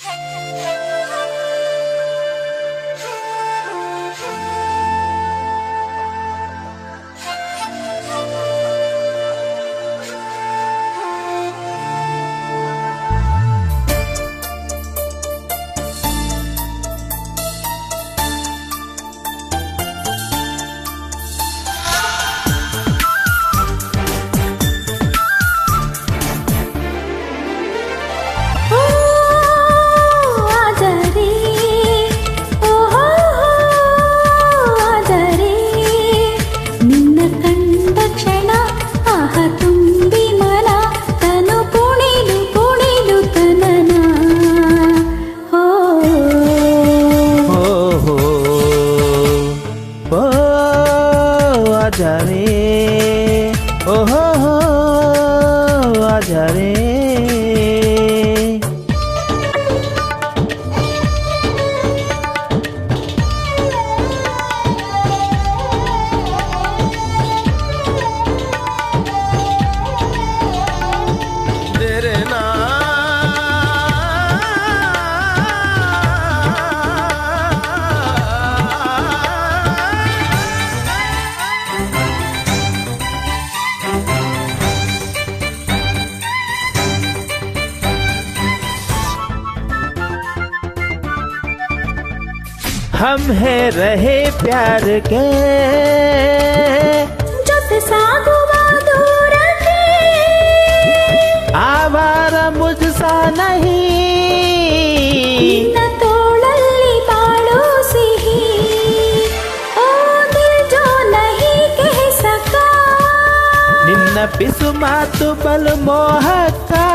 Hey! जावे ओ हो, हो हम हैं रहे प्यार के। आवारा मुझसा नहीं। न तोड़ली बाड़ो से ही। ओ दिल जो नहीं कह सका। निन्न बिसुमा तु बल मोहका।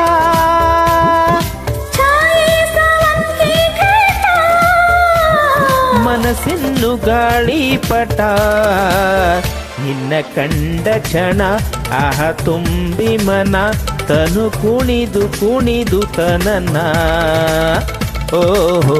ಮನಸ್ಸಿನ್ನು ಗಾಳಿಪಟ ನಿನ್ನ ಕಂಡ ಕ್ಷಣ ಆಹ ತುಂಬಿ ಮನ. ತನು ಕುಣಿದು ಕುಣಿದು ತನನ ಓಹೋ.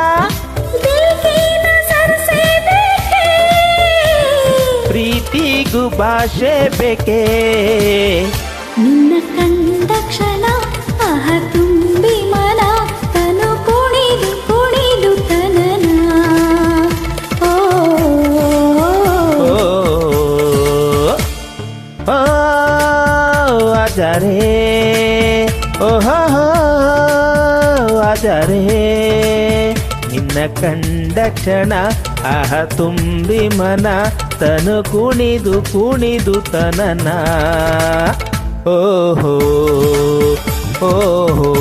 ಪ್ರೀತಿಗೂ ಭಾಷೆ ಬೇಕೆ? ನಿನ್ನ ಕಂಡ ಕ್ಷಣ ಅಹ ತುಂಬಿ ಮನ ತನು ಕುಣಿದು ಕುಣಿದು ತನನ. ಓ ಆಜಾರೆ ಓಹೋ ಆಜಾರೆ ನಿನ್ನ ಕಂಡ ಕ್ಷಣ ಆಹ ತುಂಬಿ ಮನ ತನು ಕುಣಿದು ಕುಣಿದು ತನನ. ಓಹೋ ಓಹೋ.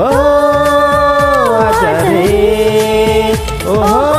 ಓ ಓಹೋ.